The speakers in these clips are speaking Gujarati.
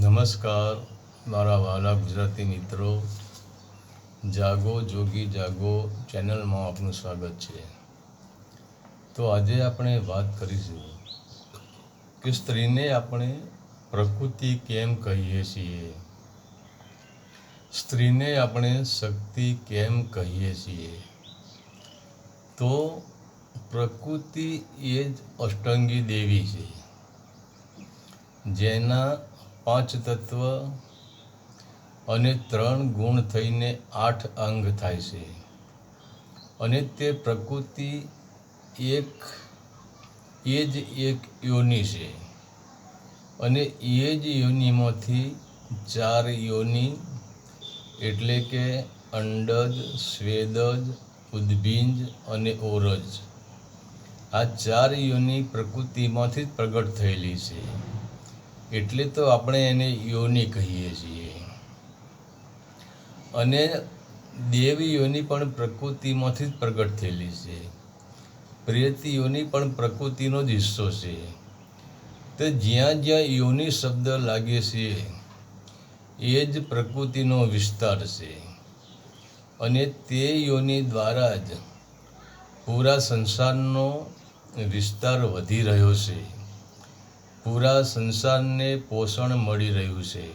નમસ્કાર, મારા વાલા ગુજરાતી મિત્રો. જાગો, જોગી, જાગો ચેનલમાં આપનું સ્વાગત છે. તો આજે આપણે વાત કરીશું કે સ્ત્રીને આપણે પ્રકૃતિ કેમ કહીએ છીએ? સ્ત્રીને આપણે શક્તિ કેમ કહીએ છીએ? તો પ્રકૃતિ એ જ અષ્ટાંગી દેવી છે, જેના પાંચ તત્વ અને ત્રણ ગુણ થઈને આઠ અંગ થાય છે. અને તે પ્રકૃતિ એક, એ જ એક યોનિ છે. અને એ જ યોનિમાંથી ચાર યોનિ એટલે કે અંડજ, સ્વેદજ, ઉદ્ભિંજ અને ઓરજ. આ ચાર યોની પ્રકૃતિમાંથી જ પ્રગટ થયેલી છે. એટલે તો આપણે એને યોનિ કહીએ છીએ. અને દેવી યોનિ પણ પ્રકૃતિમાંથી જ પ્રગટ થયેલી છે. પ્રિયતિ યોનિ પણ પ્રકૃતિનો જ હિસ્સો છે. તો જ્યાં જ્યાં યોનિ શબ્દ લાગે છે, એ જ પ્રકૃતિનો વિસ્તાર છે. અને તે યોનિ દ્વારા જ પૂરા સંસારનો વિસ્તાર વધી રહ્યો છે. પૂરા સંસારને પોષણ મળી રહ્યું છે.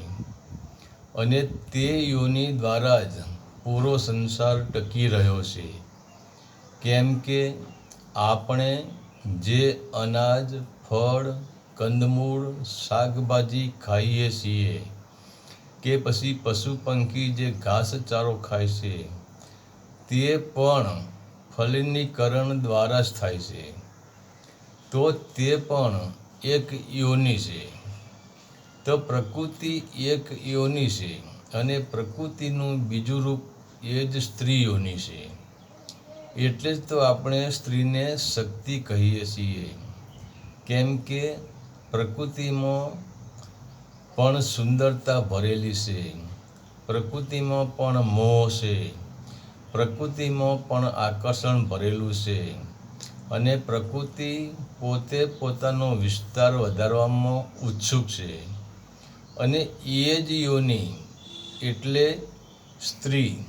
અને તે યોનિ દ્વારા જ પૂરો સંસાર ટકી રહ્યો છે. કેમ કે આપણે જે અનાજ, ફળ, કંદમૂળ, શાકભાજી ખાઈએ છીએ કે પછી પશુ પંખી જે ઘાસચારો ખાય છે, તે પણ ફલિનીકરણ દ્વારા જ થાય છે. તો તે પણ એક યોનિ છે. તો પ્રકૃતિ એક યોનિ છે અને પ્રકૃતિનું બીજું રૂપ એ જ સ્ત્રી યોનિ છે. એટલે જ તો આપણે સ્ત્રીને શક્તિ કહીએ છીએ. કેમ કે પ્રકૃતિમાં પણ સુંદરતા ભરેલી છે. પ્રકૃતિમાં પણ મોહ છે. પ્રકૃતિમાં પણ આકર્ષણ ભરેલું છે. અને પ્રકૃતિ પોતે પોતાનો વિસ્તાર વધારવામાં ઉત્સુક છે. અને એ જ યોનિ એટલે સ્ત્રી.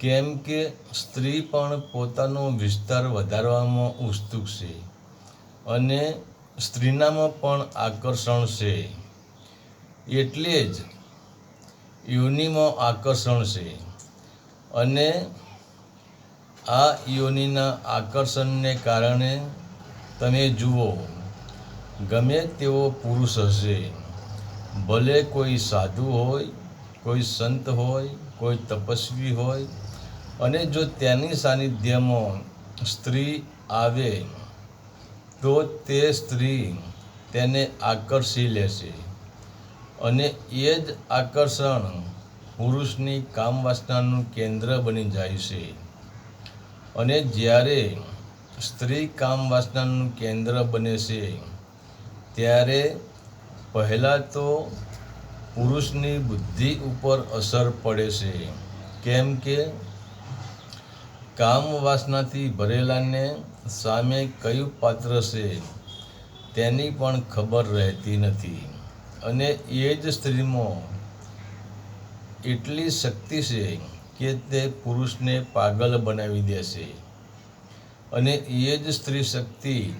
કેમ કે સ્ત્રી પણ પોતાનો વિસ્તાર વધારવામાં ઉત્સુક છે. અને સ્ત્રીનામાં પણ આકર્ષણ છે. એટલે જ યોનિમાં આકર્ષણ છે. અને આ યોનિના આકર્ષણને કારણે તમે જુઓ, ગમે તેવો પુરુષ હશે, ભલે કોઈ સાધુ હોય, કોઈ સંત હોય, કોઈ તપસ્વી હોય, અને જો તેની સાનિધ્યમાં સ્ત્રી આવે, તો તે સ્ત્રી તેને આકર્ષી લેશે. અને એ જ આકર્ષણ પુરુષની કામવાસનાનું કેન્દ્ર બની જાય છે. અને જ્યારે સ્ત્રી કામવાસનાનું કેન્દ્ર બને છે. ત્યારે પહેલાં તો પુરુષની બુદ્ધિ ઉપર અસર પડે છે. કેમ કે કામ વાસનાથી ભરેલાને સામે કયું પાત્ર છે તેની પણ ખબર રહેતી નથી. અને એ જ સ્ત્રીમાં એટલી શક્તિ છે કે તે પુરુષને પાગલ બનાવી દેશે. અને એ જ સ્ત્રી શક્તિ,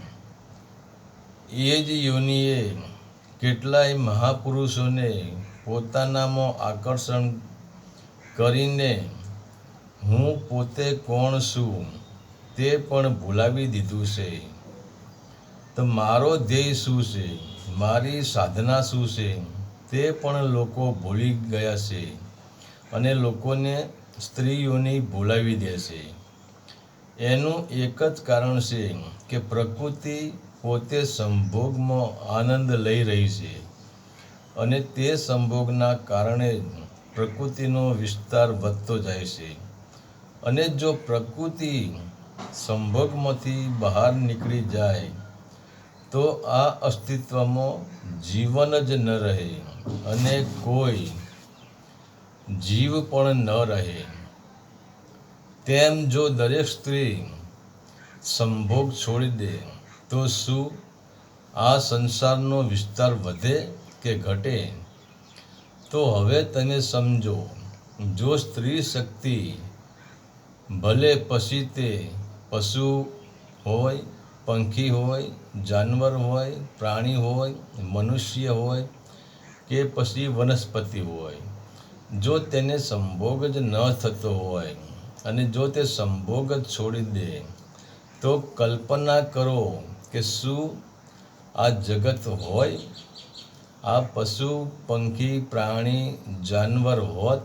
એ જ યોનિએ કેટલાય મહાપુરુષોને પોતાનામાં આકર્ષણ કરીને હું પોતે કોણ છું તે પણ ભૂલાવી દીધું છે. તો મારો ધ્યેય શું છે? મારી સાધના શું છે? તે પણ લોકો ભૂલી ગયા છે અને લોકોને સ્ત્રીઓની ભૂલાવી દે છે. એનું એક જ કારણ છે કે પ્રકૃતિ પોતે સંભોગમાં આનંદ લઈ રહી છે અને તે સંભોગના કારણે પ્રકૃતિનો વિસ્તાર વધતો જાય છે. અને જો પ્રકૃતિ સંભોગમાંથી બહાર નીકળી જાય, તો આ અસ્તિત્વમાં જીવન જ ન રહે અને કોઈ જીવ પણ ન રહે. તેમ જો દરેક સ્ત્રી સંભોગ છોડી દે, તો શું આ સંસારનો વિસ્તાર વધે કે ઘટે? તો હવે તમે સમજો, જો સ્ત્રી શક્તિ ભલે પછી તે પશુ હોય, પંખી હોય, જાનવર હોય, પ્રાણી હોય, મનુષ્ય હોય કે પછી વનસ્પતિ હોય, જો તેને સંભોગ જ ન થતો હોય અને જો તે સંભોગ જ છોડી દે, તો કલ્પના કરો કે શું આ જગત હોય? આ પશુ, પંખી, પ્રાણી, જાનવર હોત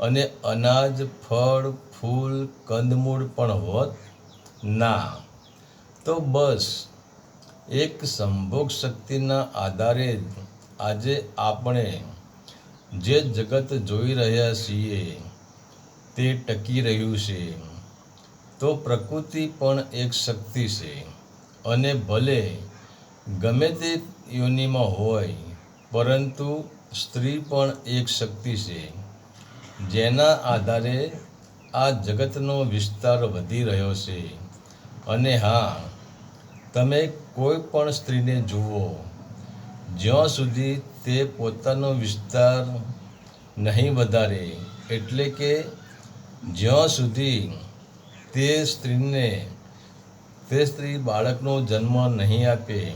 અને અનાજ, ફળ, ફૂલ, કંદમૂળ પણ હોત? ના. તો બસ, એક સંભોગ શક્તિના આધારે જ આજે આપણે જે જગત જોઈ રહ્યા છીએ તે ટકી રહ્યું છે. તો પ્રકૃતિ પણ એક શક્તિ છે. અને ભલે ગમે તે યોનિમાં હોય, પરંતુ સ્ત્રી પણ એક શક્તિ છે. જેના આધારે આ જગતનો વિસ્તાર વધી રહ્યો છે. અને હા, તમે કોઈ પણ સ્ત્રીને જુઓ, જ્યાં સુધી તે પોતાનો વિસ્તાર નહીં વધારે, એટલે કે જ્યાં સુધી તે સ્ત્રીને, તે સ્ત્રી બાળકનો જન્મ નહીં આપે,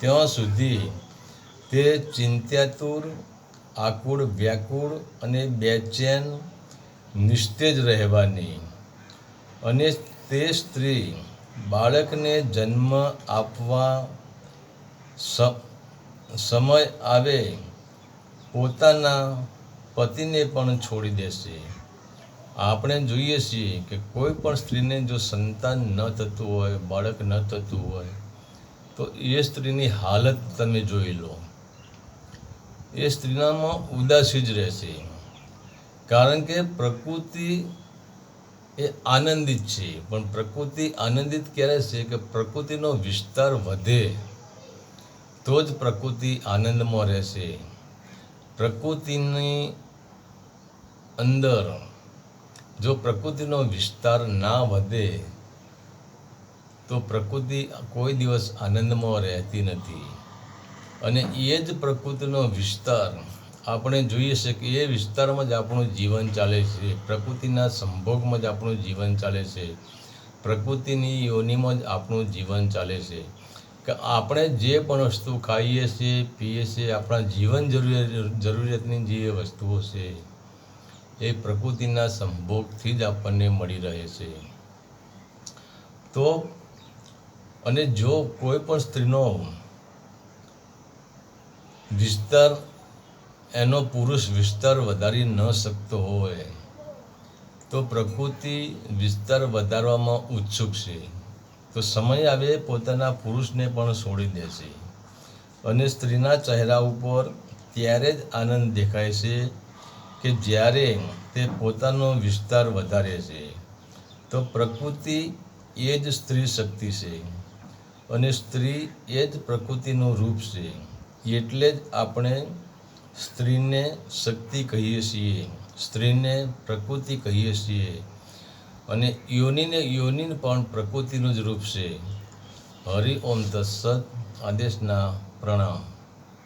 ત્યાં સુધી તે ચિંત્યાતુર આકુળ, વ્યાકુળ અને બેચેન નિસ્તેજ રહેવાની. અને તે સ્ત્રી બાળકને જન્મ આપવા સમય આવે, પોતાના પતિને પણ છોડી દેશે. આપણે જોઈએ છીએ કે કોઈ પણ સ્ત્રીને જો સંતાન ન થતું હોય, બાળક ન થતું હોય, તો એ સ્ત્રીની હાલત તમે જોઈ લો. એ સ્ત્રીનામાં ઉદાસી જ રહેશે. કારણ કે પ્રકૃતિ એ આનંદિત છે, પણ પ્રકૃતિ આનંદિત ક્યારે છે કે પ્રકૃતિનો વિસ્તાર વધે, તો જ પ્રકૃતિ આનંદમાં રહેશે. પ્રકૃતિની અંદર જો પ્રકૃતિનો વિસ્તાર ના વધે, તો પ્રકૃતિ કોઈ દિવસ આનંદમાં રહેતી નથી. અને એ જ પ્રકૃતિનો વિસ્તાર આપણે જોઈએ છે કે એ વિસ્તારમાં જ આપણું જીવન ચાલે છે. પ્રકૃતિના સંભોગમાં જ આપણું જીવન ચાલે છે. પ્રકૃતિની યોનિમાં જ આપણું જીવન ચાલે છે. કે આપણે જે પણ વસ્તુ ખાઈએ છીએ પીએ છીએ આપણા જીવન જરૂરિયાત જરૂરિયાતની જે વસ્તુઓ છે એ પ્રકૃતિના સંભોગથી જ આપણને મળી રહે છે. તો અને જો કોઈ પણ સ્ત્રીનો વિસ્તાર, એનો પુરુષ વિસ્તાર વધારી ન શકતો હોય, તો પ્રકૃતિ વિસ્તાર વધારવામાં ઉત્સુક છે. તો સમય આવે પોતાના પુરુષને પણ છોડી દેશે અને સ્ત્રીના ચહેરા ઉપર ત્યારે જ આનંદ દેખાય છે કે જ્યારે તે પોતાનો વિસ્તાર વધારે છે, તો પ્રકૃતિ એ જ સ્ત્રી શક્તિ છે અને સ્ત્રી એ જ પ્રકૃતિનું રૂપ છે. એટલે જ આપણે સ્ત્રીને શક્તિ કહીએ છીએ, સ્ત્રીને પ્રકૃતિ કહીએ છીએ અને યોનિને યોનિન પણ પ્રકૃતિનું જ રૂપ છે. હરિ ઓમ તત્સત આદેશના પ્રણામ.